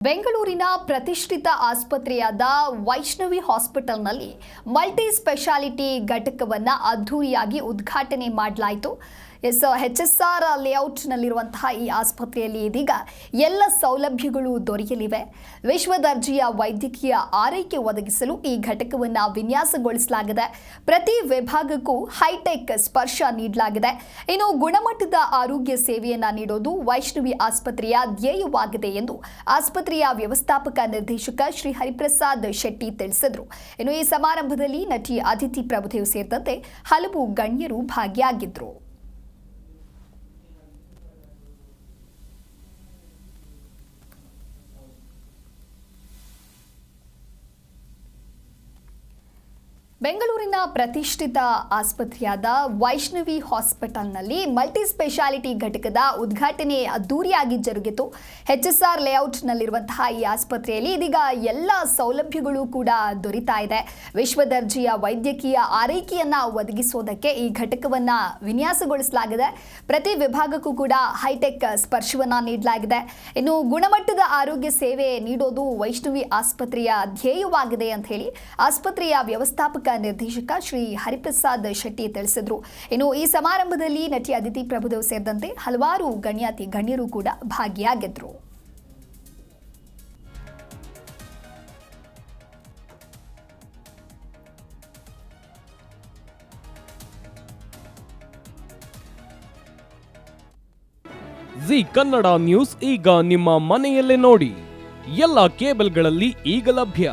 ಬೆಂಗಳೂರಿನ ಪ್ರತಿಷ್ಠಿತ ಆಸ್ಪತ್ರೆಯಾದ ವೈಷ್ಣವಿ ಹಾಸ್ಪಿಟಲ್ನಲ್ಲಿ ಮಲ್ಟಿ ಸ್ಪೆಷಾಲಿಟಿ ಘಟಕವನ್ನು ಅದ್ಧೂರಿಯಾಗಿ ಉದ್ಘಾಟನೆ ಮಾಡಲಾಯಿತು. ಎಸ್ ಎಚ್ ಎಸ್ ಆರ್ ಲೇಔಟ್ನಲ್ಲಿರುವಂತಹ ಈ ಆಸ್ಪತ್ರೆಯಲ್ಲಿ ಇದೀಗ ಎಲ್ಲ ಸೌಲಭ್ಯಗಳು ದೊರೆಯಲಿವೆ. ವಿಶ್ವ ದರ್ಜೆಯ ವೈದ್ಯಕೀಯ ಆರೈಕೆ ಒದಗಿಸಲು ಈ ಘಟಕವನ್ನು ವಿನ್ಯಾಸಗೊಳಿಸಲಾಗಿದೆ. ಪ್ರತಿ ವಿಭಾಗಕ್ಕೂ ಹೈಟೆಕ್ ಸ್ಪರ್ಶ ನೀಡಲಾಗಿದೆ. ಇನ್ನು ಗುಣಮಟ್ಟದ ಆರೋಗ್ಯ ಸೇವೆಯನ್ನು ನೀಡೋದು ವೈಷ್ಣವಿ ಆಸ್ಪತ್ರೆಯ ಧ್ಯೇಯವಾಗಿದೆ ಎಂದು ಆಸ್ಪತ್ರೆಯ ವ್ಯವಸ್ಥಾಪಕ ನಿರ್ದೇಶಕ ಶ್ರೀ ಹರಿಪ್ರಸಾದ್ ಶೆಟ್ಟಿ ತಿಳಿಸಿದರು. ಇನ್ನು ಈ ಸಮಾರಂಭದಲ್ಲಿ ನಟಿ ಅದಿತಿ ಪ್ರಭುದೇವ್ ಸೇರಿದಂತೆ ಹಲವು ಗಣ್ಯರು ಭಾಗಿಯಾಗಿದ್ದರು. ಬೆಂಗಳೂರಿನ ಪ್ರತಿಷ್ಠಿತ ಆಸ್ಪತ್ರೆಯಾದ ವೈಷ್ಣವಿ ಹಾಸ್ಪಿಟಲ್ನಲ್ಲಿ ಮಲ್ಟಿ ಸ್ಪೆಷಾಲಿಟಿ ಘಟಕದ ಉದ್ಘಾಟನೆ ಅದ್ದೂರಿಯಾಗಿ ಜರುಗಿತು. ಎಚ್ ಎಸ್ ಆರ್ ಲೇಔಟ್ನಲ್ಲಿರುವಂತಹ ಈ ಆಸ್ಪತ್ರೆಯಲ್ಲಿ ಇದೀಗ ಎಲ್ಲ ಸೌಲಭ್ಯಗಳು ಕೂಡ ದೊರೀತಾ ಇದೆ. ವಿಶ್ವ ದರ್ಜೆಯ ವೈದ್ಯಕೀಯ ಆರೈಕೆಯನ್ನು ಒದಗಿಸೋದಕ್ಕೆ ಈ ಘಟಕವನ್ನು ವಿನ್ಯಾಸಗೊಳಿಸಲಾಗಿದೆ. ಪ್ರತಿ ವಿಭಾಗಕ್ಕೂ ಕೂಡ ಹೈಟೆಕ್ ಸ್ಪರ್ಶವನ್ನು ನೀಡಲಾಗಿದೆ. ಇನ್ನು ಗುಣಮಟ್ಟದ ಆರೋಗ್ಯ ಸೇವೆ ನೀಡೋದು ವೈಷ್ಣವಿ ಆಸ್ಪತ್ರೆಯ ಧ್ಯೇಯವಾಗಿದೆ ಅಂತ ಹೇಳಿ ಆಸ್ಪತ್ರೆಯ ವ್ಯವಸ್ಥಾಪಕ ನಿರ್ದೇಶಕ ಶ್ರೀ ಹರಿಪ್ರಸಾದ್ ಶೆಟ್ಟಿ ತಿಳಿಸಿದ್ರು. ಇನ್ನು ಈ ಸಮಾರಂಭದಲ್ಲಿ ನಟಿ ಅದಿತಿ ಪ್ರಭುದೇವ್ ಸೇರಿದಂತೆ ಹಲವಾರು ಗಣ್ಯಾತಿ ಗಣ್ಯರು ಕೂಡ ಭಾಗಿಯಾಗಿದ್ರು. ಜಿ ಕನ್ನಡ ನ್ಯೂಸ್ ಈಗ ನಿಮ್ಮ ಮನೆಯಲ್ಲೇ ನೋಡಿ. ಎಲ್ಲ ಕೇಬಲ್ಗಳಲ್ಲಿ ಈಗ ಲಭ್ಯ.